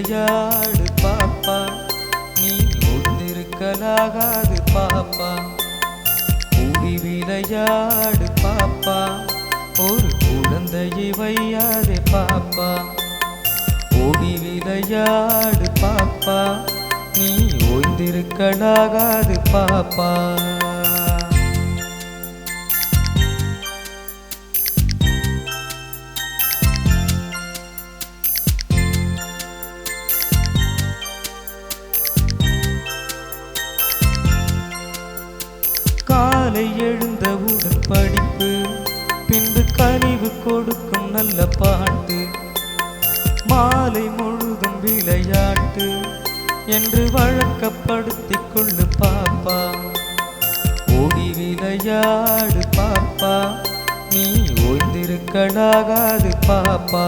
விளையாடு பாப்பா. நீ ஒத்திருக்கலாகாது பாப்பா. கூடி விளையாடு பாப்பா. ஒரு குழந்தையை வையாதே பாப்பா. ஓடி விளையாடு பாப்பா. நீ ஓய்ந்திருக்கலாகாது பாப்பா. காலை எழுந்தவுடன் படிப்பு பின்பு கனிவு கொடுக்கும் நல்ல பாட்டு மாலை முழுதும் விளையாட்டு என்று வழக்கப்படுத்திக் கொள்ளு பாப்பா. ஓடி விளையாடு பாப்பா நீ ஓய்ந்திருக்கலாகாது பாப்பா.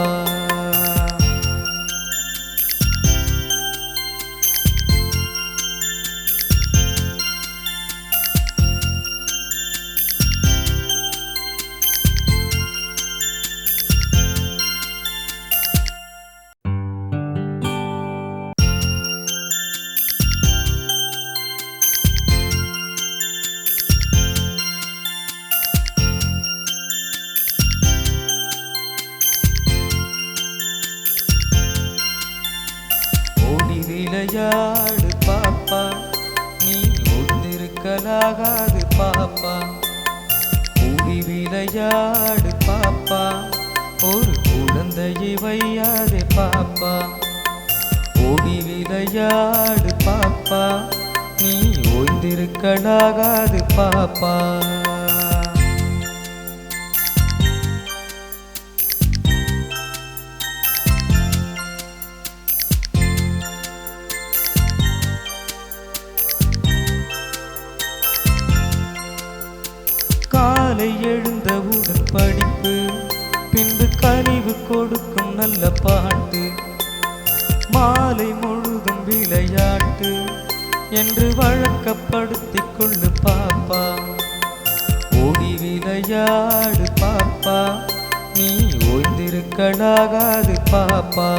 விளையாடு பாப்பா. நீ ஒத்திருக்கலாகாது பாப்பா. ஓடி விளையாடு பாப்பா. ஒரு குழந்தையை வையாதே பாப்பா. ஓடி விளையாடு பாப்பா. நீ ஓய்ந்திருக்கலாகாது பாப்பா. காலை எழுந்தவுடன் படிப்பு பின்பு கனிவு கொடுக்கும் நல்ல பாட்டு மாலை முழுதும் விளையாட்டு என்று வழக்கப்படுத்திக் கொள்ளு பாப்பா. ஓடி விளையாடு பாப்பா நீ ஓய்ந்திருக்கலாகாது பாப்பா.